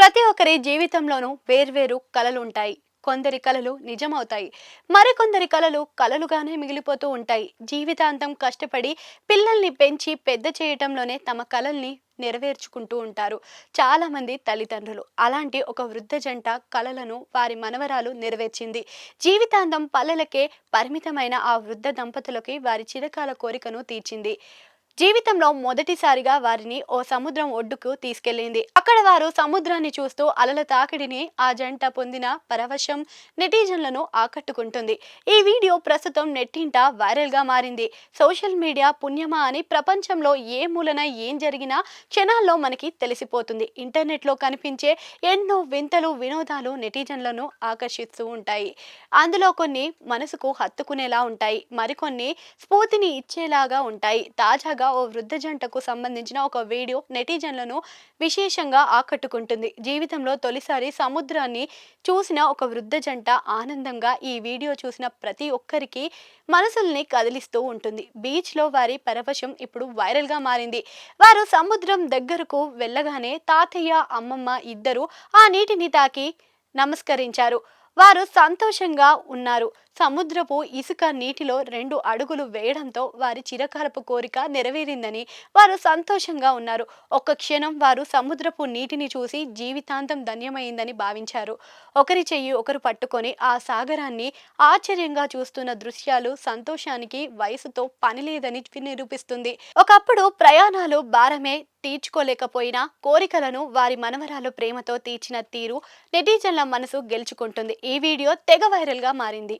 ప్రతి ఒక్కరి జీవితంలోనూ వేర్వేరు కలలు ఉంటాయి కొందరి కలలు నిజమవుతాయి. మరికొందరి కలలు కలలుగానే మిగిలిపోతూ ఉంటాయి. జీవితాంతం కష్టపడి పిల్లల్ని పెంచి పెద్ద చేయటంలోనే తమ కలల్ని నెరవేర్చుకుంటూ ఉంటారు. చాలామంది తల్లిదండ్రులు. అలాంటి ఒక వృద్ధ జంట కలలను వారి మనవరాలు నెరవేర్చింది. జీవితాంతం పల్లెలకే పరిమితమైన ఆ వృద్ధ దంపతులకి వారి చిరకాల కోరికను తీర్చింది. జీవితంలో మొదటిసారిగా వారిని ఓ సముద్రం ఒడ్డుకు తీసుకెళ్ళింది అక్కడ వారు సముద్రాన్ని చూస్తూ అలల తాకిడిని ఆ జంట పొందిన పరవశం నెటిజన్లను ఆకట్టుకుంటుంది. ఈ వీడియో ప్రస్తుతం నెట్టింట వైరల్గా మారింది. సోషల్ మీడియా పుణ్యమా అని ప్రపంచంలో ఏ మూలన ఏం జరిగినా క్షణాల్లో మనకి తెలిసిపోతుంది. ఇంటర్నెట్లో కనిపించే ఎన్నో వింతలు వినోదాలు నెటిజన్లను ఆకర్షిస్తూ ఉంటాయి. అందులో కొన్ని మనసుకు హత్తుకునేలా ఉంటాయి. మరికొన్ని స్ఫూర్తిని ఇచ్చేలాగా ఉంటాయి. తాజాగా ఓ వృద్ధ జంటకు సంబంధించిన ఒక వీడియో నెటిజన్లను విశేషంగా ఆకట్టుకుంటుంది. జీవితంలో తొలిసారి సముద్రాన్ని చూసిన ఒక వృద్ధ జంట ఆనందంగా ఈ వీడియో చూసిన ప్రతి ఒక్కరికి మనసుల్ని కదిలిస్తూ ఉంటుంది. బీచ్లో వారి పరవశం ఇప్పుడు వైరల్గా మారింది. వారు సముద్రం దగ్గరకు వెళ్ళగానే తాతయ్య అమ్మమ్మ ఇద్దరు ఆ నీటిని తాకి నమస్కరించారు. వారు సంతోషంగా ఉన్నారు. సముద్రపు ఇసుక నీటిలో రెండు అడుగులు వేయడంతో వారి చిరకాలపు కోరిక నెరవేరిందని వారు సంతోషంగా ఉన్నారు. ఒక్క క్షణం వారు సముద్రపు నీటిని చూసి జీవితాంతం ధన్యమైందని భావించారు. ఒకరి చెయ్యి ఒకరు పట్టుకొని ఆ సాగరాన్ని ఆశ్చర్యంగా చూస్తున్న దృశ్యాలు సంతోషానికి వయసుతో పనిలేదని నిరూపిస్తుంది. ఒకప్పుడు ప్రయాణాలు భారమే తీర్చుకోలేకపోయినా కోరికలను వారి మనవరాలు ప్రేమతో తీర్చిన తీరు నెటిజన్ల మనసు గెలుచుకుంటుంది. ఈ వీడియో తెగ వైరల్గా మారింది.